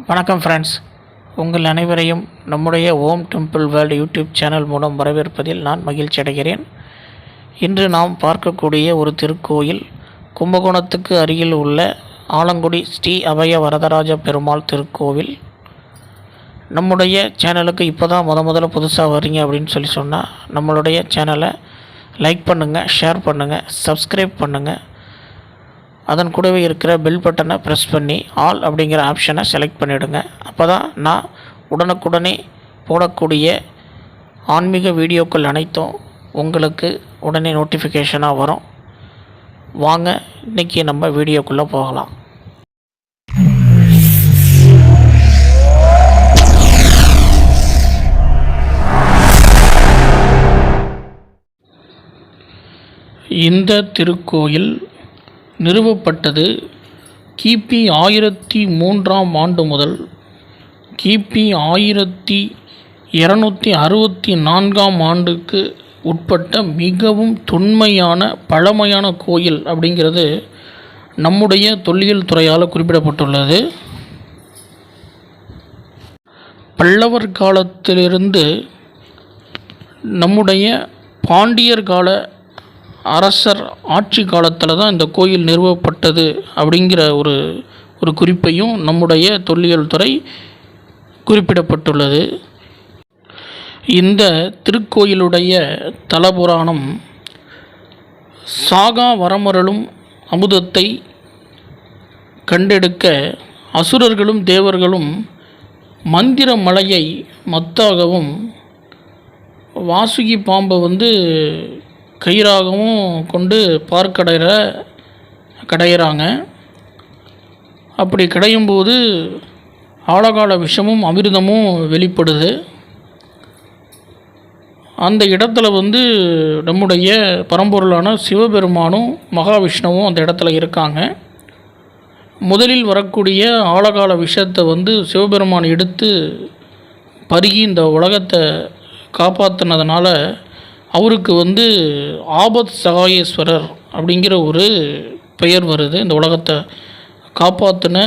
வணக்கம் ஃப்ரெண்ட்ஸ் உங்கள் அனைவரையும் நம்முடைய Om temple world YouTube channel மூலம் வரவேற்பதில் நான் மகிழ்ச்சி அடைகிறேன். இன்று நாம் பார்க்கக்கூடிய ஒரு திருக்கோயில் கும்பகோணத்துக்கு அருகில் உள்ள ஆலங்குடி ஸ்ரீ அபய வரதராஜ பெருமாள் திருக்கோவில். நம்முடைய சேனலுக்கு இப்போ தான் முத முதல்ல புதுசாக வர்றீங்க அப்படின்னு சொல்லி சொன்னால் நம்மளுடைய சேனலை லைக் பண்ணுங்கள் ஷேர் பண்ணுங்கள் சப்ஸ்கிரைப் பண்ணுங்கள் அதன் கூடவே இருக்கிற பெல் பட்டனை ப்ரெஸ் பண்ணி ஆல் அப்படிங்கிற ஆப்ஷனை செலக்ட் பண்ணிவிடுங்க அப்போ தான் நான் உடனுக்குடனே போடக்கூடிய ஆன்மீக வீடியோக்கள் அனைத்தும் உங்களுக்கு உடனே நோட்டிஃபிகேஷனாக வரும். வாங்க இன்றைக்கி நம்ம வீடியோக்குள்ளே போகலாம். இந்த திருக்கோயில் நிறுவப்பட்டது கிபி ஆயிரத்தி மூன்றாம் ஆண்டு முதல் கிபி ஆயிரத்தி இரநூத்தி அறுபத்தி நான்காம் ஆண்டுக்கு உட்பட்ட மிகவும் தொன்மையான பழமையான கோயில் அப்படிங்கிறது நம்முடைய தொல்லியல் துறையால் குறிப்பிடப்பட்டுள்ளது. பல்லவர் காலத்திலிருந்து நம்முடைய பாண்டியர் கால அரசர் ஆட்சி காலத்தில் தான் இந்த கோயில் நிறுவப்பட்டது அப்படிங்கிற ஒரு ஒரு குறிப்பையும் நம்முடைய தொல்லியல் துறை குறிப்பிடப்பட்டுள்ளது. இந்த திருக்கோயிலுடைய தலபுராணம் சாகா வரமரலும் அமுதத்தை கண்டெடுக்க அசுரர்களும் தேவர்களும் மந்திர மலையை மத்தாகவும் வாசுகி பாம்பை வந்து கயிறாகவும் கொண்டு பார்க்கடையிற கடையிறாங்க. அப்படி கடையும்போது ஆழகால விஷமும் அமிர்தமும் வெளிப்படுது. அந்த இடத்துல வந்து நம்முடைய பரம்பொருளான சிவபெருமானும் மகாவிஷ்ணுவும் அந்த இடத்துல இருக்காங்க. முதலில் வரக்கூடிய ஆழகால விஷத்தை வந்து சிவபெருமான் எடுத்து பருகி இந்த உலகத்தை காப்பாற்றினதுனால அவருக்கு வந்து ஆபத் சகாயேஸ்வரர் அப்படிங்கிற ஒரு பெயர் வருது. இந்த உலகத்தை காப்பாற்றின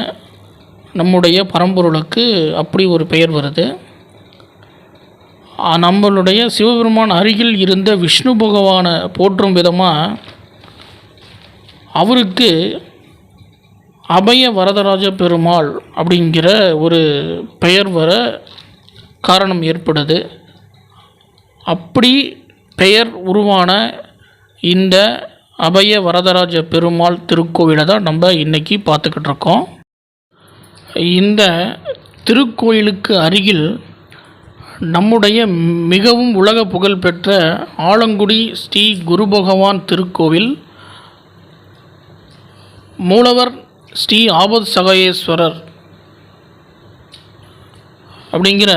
நம்முடைய பரம்பொருளுக்கு அப்படி ஒரு பெயர் வருது. நம்மளுடைய சிவபெருமான் அருகில் இருந்த விஷ்ணு பகவானை போற்றும் விதமாக அவருக்கு அபய வரதராஜ பெருமாள் அப்படிங்கிற ஒரு பெயர் வர காரணம் ஏற்படுது. அப்படி பெயர் உருவான இந்த அபய வரதராஜ பெருமாள் திருக்கோவிலை தான் நம்ம இன்றைக்கி பார்த்துக்கிட்டு இருக்கோம். இந்த திருக்கோயிலுக்கு அருகில் நம்முடைய மிகவும் உலக புகழ்பெற்ற ஆலங்குடி ஸ்ரீ குரு பகவான் திருக்கோவில் மூலவர் ஸ்ரீ ஆபத் சகாயேஸ்வரர் அப்படிங்கிற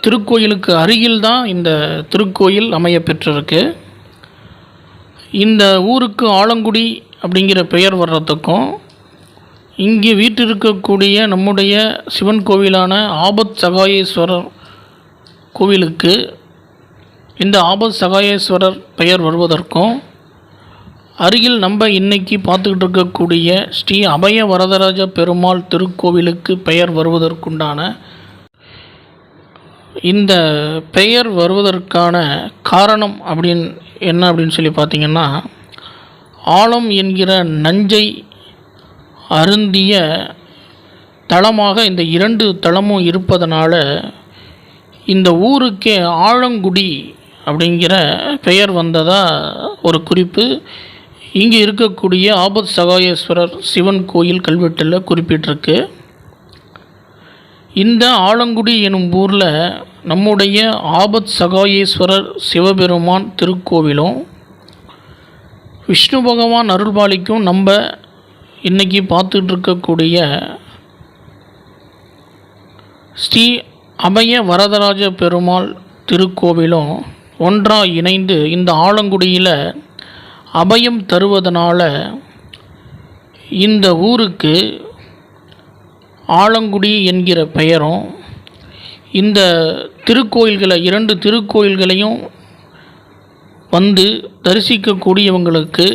திருக்கோயிலுக்கு அருகில் தான் இந்த திருக்கோயில் அமைய பெற்றிருக்கு இந்த ஊருக்கு ஆலங்குடி அப்படிங்கிற பெயர் வர்றதுக்கும் இங்கே வீட்டிருக்கக்கூடிய நம்முடைய சிவன் கோவிலான ஆபத் சகாயேஸ்வரர் கோவிலுக்கு இந்த ஆபத் சகாயேஸ்வரர் பெயர் வருவதற்கும் அருகில் நம்ம இன்னைக்கு பார்த்துக்கிட்டு இருக்கக்கூடிய ஸ்ரீ அபய வரதராஜ பெருமாள் திருக்கோவிலுக்கு பெயர் வருவதற்குண்டான இந்த பெயர் வருவதற்கான காரணம் அப்படின்னு என்ன அப்படின்னு சொல்லி பார்த்தீங்கன்னா ஆழம் என்கிற நஞ்சை அருந்திய தளமாக இந்த இரண்டு தளமும் இருப்பதனால இந்த ஊருக்கே ஆழங்குடி அப்படிங்கிற பெயர் வந்ததாக ஒரு குறிப்பு. இங்கே இருக்கக்கூடிய ஆபத் சகாயேஸ்வரர் சிவன் கோயில் கல்வெட்டில் குறிப்பிட்டிருக்கு. இந்த ஆலங்குடி எனும் ஊரில் நம்முடைய ஆபத் சகாயேஸ்வரர் சிவபெருமான் திருக்கோவிலும் விஷ்ணு பகவான் அருள்பாலிக்கும் நம்ம இன்றைக்கி பார்த்துட்டு இருக்கக்கூடிய ஸ்ரீ அபய வரதராஜ பெருமாள் திருக்கோவிலும் ஒன்றாக இணைந்து இந்த ஆலங்குடியில் அபயம் தருவதனால் இந்த ஊருக்கு ஆலங்குடி என்கிற பெயரும் இந்த திருக்கோயில்களை இரண்டு திருக்கோயில்களையும் வந்து தரிசிக்கக்கூடியவங்களுக்கு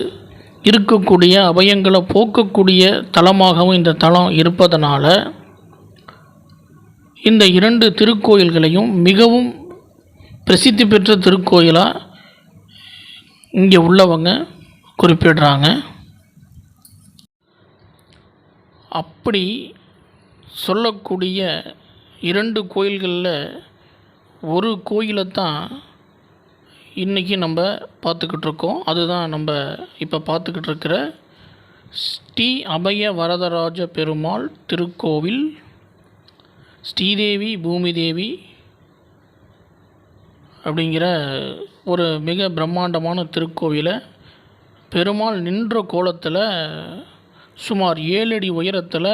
இருக்கக்கூடிய அபயங்களை போக்கக்கூடிய தலமாகவும் இந்த தலம் இருப்பதனால் இந்த இரண்டு திருக்கோயில்களையும் மிகவும் பிரசித்தி பெற்ற திருக்கோயிலாக இங்கே உள்ளவங்க குறிப்பிடுறாங்க. அப்படி சொல்லக்கூடிய இரண்டு கோயில்களில் ஒரு கோயிலை தான் இன்றைக்கி நம்ம பார்த்துக்கிட்டு இருக்கோம் அதுதான் நம்ம இப்போ பார்த்துக்கிட்டு இருக்கிற ஸ்ரீ அபய வரதராஜ பெருமாள் திருக்கோவில். ஸ்ரீதேவி பூமிதேவி அப்படிங்கிற ஒரு மிக பிரம்மாண்டமான திருக்கோவிலை பெருமாள் நின்ற கோலத்தில் சுமார் ஏழடி உயரத்தில்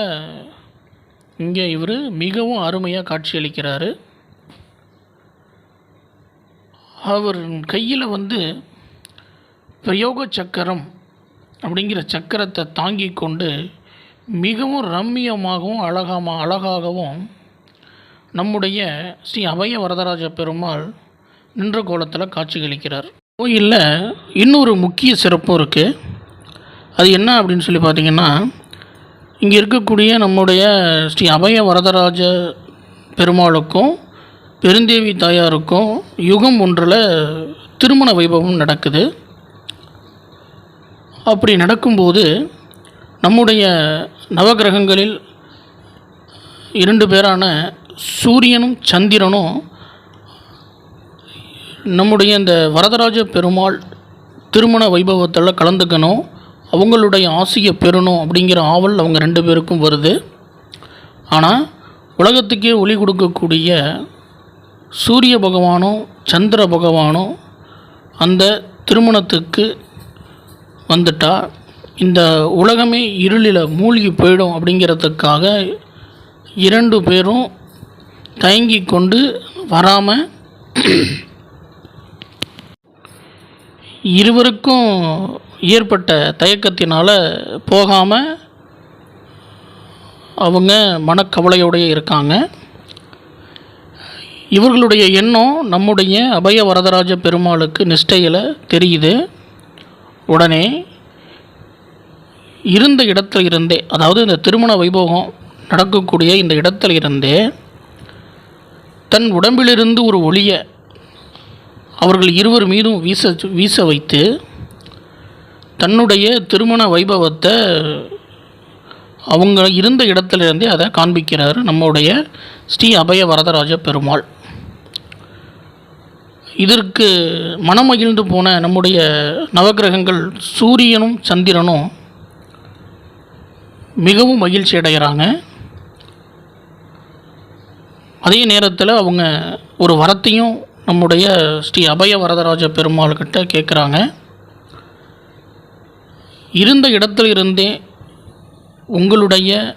இங்கே இவர் மிகவும் அருமையாக காட்சியளிக்கிறாரு. அவர் கையில் வந்து பிரயோக சக்கரம் அப்படிங்கிற சக்கரத்தை தாங்கி கொண்டு மிகவும் ரம்மியமாகவும் அழகாம அழகாகவும் நம்முடைய ஸ்ரீ அபய வரதராஜ பெருமாள் நின்ற கோலத்தில் காட்சியளிக்கிறார் கோயிலில் இன்னொரு முக்கிய சிறப்பும் இருக்குது அது என்ன அப்படின்னு சொல்லி பார்த்தீங்கன்னா இங்கே இருக்கக்கூடிய நம்முடைய ஸ்ரீ அபய வரதராஜ பெருமாளுக்கும் பெருந்தேவி தாயாருக்கும் யுகம் ஒன்றில் திருமண வைபவம் நடக்குது. அப்படி நடக்கும்போது நம்முடைய நவகிரகங்களில் இரண்டு பேரான சூரியனும் சந்திரனும் நம்முடைய இந்த வரதராஜ பெருமாள் திருமண வைபவத்தில் கலந்துக்கணும் அவங்களுடைய ஆசையை பெறணும் அப்படிங்கிற ஆவல் அவங்க ரெண்டு பேருக்கும் வருது. ஆனால் உலகத்துக்கே ஒளி கொடுக்கக்கூடிய சூரிய பகவானும் சந்திர பகவானும் அந்த திருமணத்துக்கு வந்துட்டா இந்த உலகமே இருளில் மூழ்கி போயிடும் அப்படிங்கிறதுக்காக இரண்டு பேரும் தயங்கி கொண்டு வராமல் இருவருக்கும் ஏற்பட்ட தயக்கத்தினால் போகாமல் அவங்க மனக்கவலையோடைய இருக்காங்க. இவர்களுடைய எண்ணம் நம்முடைய அபய வரதராஜ பெருமாளுக்கு நிஷ்டையில் தெரியுது. உடனே இருந்த இடத்துல இருந்தே அதாவது இந்த திருமண வைபவம் நடக்கக்கூடிய இந்த இடத்துல இருந்தே தன் உடம்பிலிருந்து ஒரு ஒளியை அவர்கள் இருவர் மீதும் வீச வீச வைத்து தன்னுடைய திருமண வைபவத்தை அவங்க இருந்த இடத்துல இருந்தே அதை காண்பிக்கிறார் நம்முடைய ஸ்ரீ அபய வரதராஜ பெருமாள். இதற்கு மனமகிழ்ந்து போன நம்முடைய நவக்கிரகங்கள் சூரியனும் சந்திரனும் மிகவும் மகிழ்ச்சி அடைகிறாங்க. அதே நேரத்தில் அவங்க ஒரு வரத்தையும் நம்முடைய ஸ்ரீ அபய வரதராஜ பெருமாள்கிட்ட கேட்குறாங்க இருந்த இடத்துல இருந்தே உங்களுடைய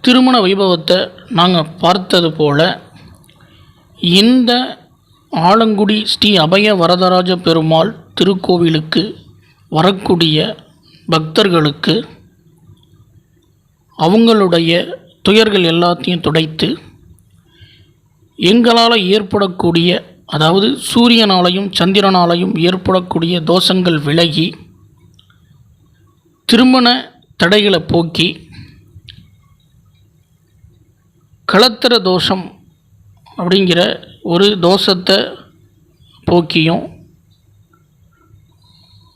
திருமண வைபவத்தை நாங்கள் பார்த்தது போல இந்த ஆலங்குடி ஸ்ரீ அபய வரதராஜ பெருமாள் திருக்கோவிலுக்கு வரக்கூடிய பக்தர்களுக்கு அவங்களுடைய துயர்கள் எல்லாத்தையும் துடைத்து எங்களால் ஏற்படக்கூடிய அதாவது சூரியனாலையும் சந்திரனாலையும் ஏற்படக்கூடிய தோஷங்கள் விலகி திருமண தடைகளை போக்கி களத்திர தோஷம் அப்படிங்கிற ஒரு தோஷத்தை போக்கியும்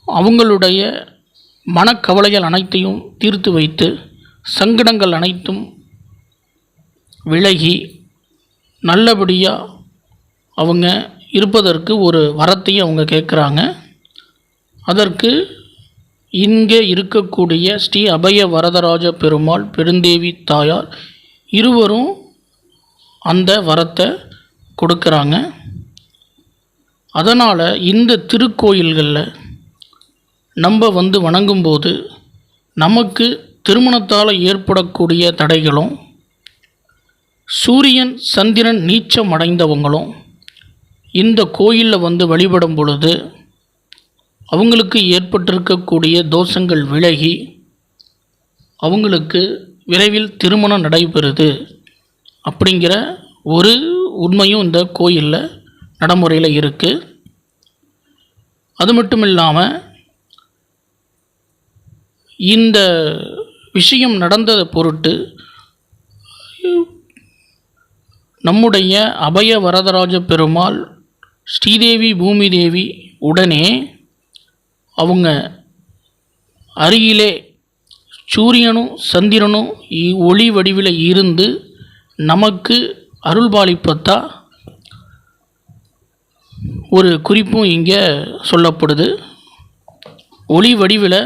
அவங்களுடைய மனக்கவலைகள் அனைத்தையும் தீர்த்து வைத்து சங்கடங்கள் அனைத்தும் விலகி நல்லபடியாக அவங்க இருப்பதற்கு ஒரு வரத்தையும் அவங்க கேட்குறாங்க. அதற்கு இங்கே இருக்கக்கூடிய ஸ்ரீ அபய வரதராஜ பெருமாள் பெருந்தேவி தாயார் இருவரும் அந்த வரத்தை கொடுக்குறாங்க. அதனால் இந்த திருக்கோயில்களில் நம்ம வந்து வணங்கும்போது நமக்கு திருமணத்தால் ஏற்படக்கூடிய தடைகளும் சூரியன் சந்திரன் நீச்சம் அடைந்தவங்களும் இந்த கோயிலில் வந்து வழிபடும் பொழுது அவங்களுக்கு ஏற்பட்டிருக்கக்கூடிய தோஷங்கள் விலகி அவங்களுக்கு விரைவில் திருமணம் நடைபெறுது. அப்படிங்கிற ஒரு உண்மையும் இந்த கோயிலில் நடைமுறையில் இருக்குது அது மட்டும் இல்லாமல் இந்த விஷயம் நடந்ததை பொருட்டு நம்முடைய அபய வரதராஜ பெருமாள் ஸ்ரீதேவி பூமிதேவி உடனே அவங்க அருகிலே சூரியனும் சந்திரனும் ஒளி வடிவில் இருந்து நமக்கு அருள்பாலிப்பத்தா ஒரு குறிப்பும் இங்கே சொல்லப்படுது. ஒளி வடிவில்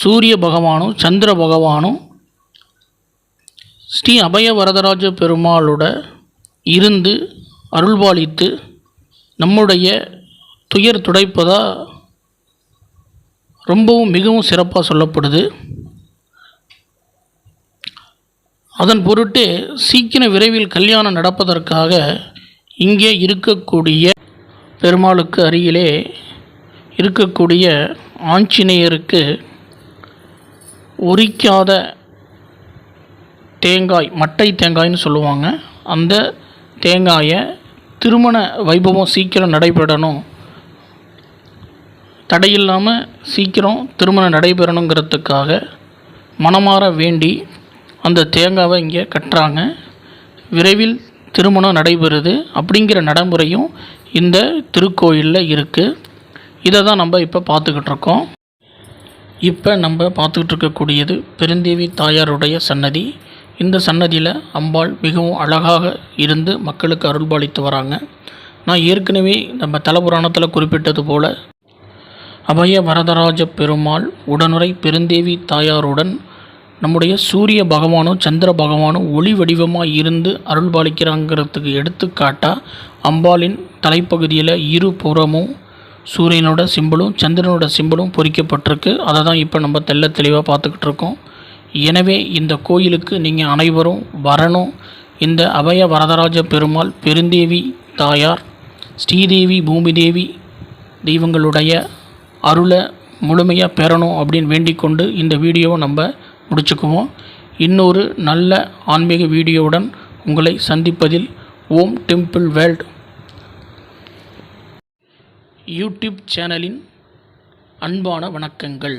சூரிய பகவானும் சந்திர பகவானும் ஸ்ரீ அபய வரதராஜ பெருமாளோட இருந்து அருள்பாலித்து நம்முடைய துயர் துடைப்பதாக ரொம்பவும் மிகவும் சிறப்பாக சொல்லப்படுது. அதன் பொருட்டு சீக்கிரம் விரைவில் கல்யாணம் நடப்பதற்காக இங்கே இருக்கக்கூடிய பெருமாளுக்கு அருகிலே இருக்கக்கூடிய ஆஞ்சநேயருக்கு உரிக்காத தேங்காய் மட்டை தேங்காய்னு சொல்லுவாங்க. அந்த தேங்காயை திருமண வைபவம் சீக்கிரம் நடைபெறணும். தடையில்லாமல் சீக்கிரம் திருமணம் நடைபெறணுங்கிறதுக்காக மனமாற வேண்டி அந்த தேங்காவை இங்கே கட்டுறாங்க. விரைவில் திருமணம் நடைபெறுது. அப்படிங்கிற நடைமுறையும் இந்த திருக்கோயிலில் இருக்குது இதை தான் நம்ம இப்போ பார்த்துக்கிட்டு இருக்கோம். இப்போ நம்ம பார்த்துக்கிட்டு இருக்கக்கூடியது பெருந்தேவி தாயாருடைய சன்னதி. இந்த சன்னதியில் அம்பாள் மிகவும் அழகாக இருந்து மக்களுக்கு அருள்பாலித்து வராங்க. நான் ஏற்கனவே நம்ம தலபுராணத்தில் குறிப்பிட்டது போல அபய வரதராஜ பெருமாள் உடனுரை பெருந்தேவி தாயாருடன் நம்முடைய சூரிய பகவானும் சந்திர பகவானும் ஒளி வடிவமாக இருந்து அருள்பாலிக்கிறாங்கிறதுக்கு எடுத்துக்காட்டாக அம்பாளின் தலைப்பகுதியில் இரு புறமும் சூரியனோட சிம்பிளும் சந்திரனோட சிம்பிளும் பொறிக்கப்பட்டிருக்கு. அதை தான் இப்போ நம்ம தெள்ள தெளிவாக பார்த்துக்கிட்டு இருக்கோம். எனவே இந்த கோயிலுக்கு நீங்கள் அனைவரும் வரணும். இந்த அபய வரதராஜ பெருமாள் பெருந்தேவி தாயார் ஸ்ரீதேவி பூமிதேவி தெய்வங்களுடைய அருளை முழுமையாக பெறணும் அப்படின்னு வேண்டிக் கொண்டு இந்த வீடியோவை நம்ம முடிச்சுக்குவோம் இன்னொரு நல்ல ஆன்மீக வீடியோவுடன் உங்களை சந்திப்பதில் ஓம் டெம்பிள் வேர்ல்ட். யூடியூப் சேனலின் அன்பான வணக்கங்கள்.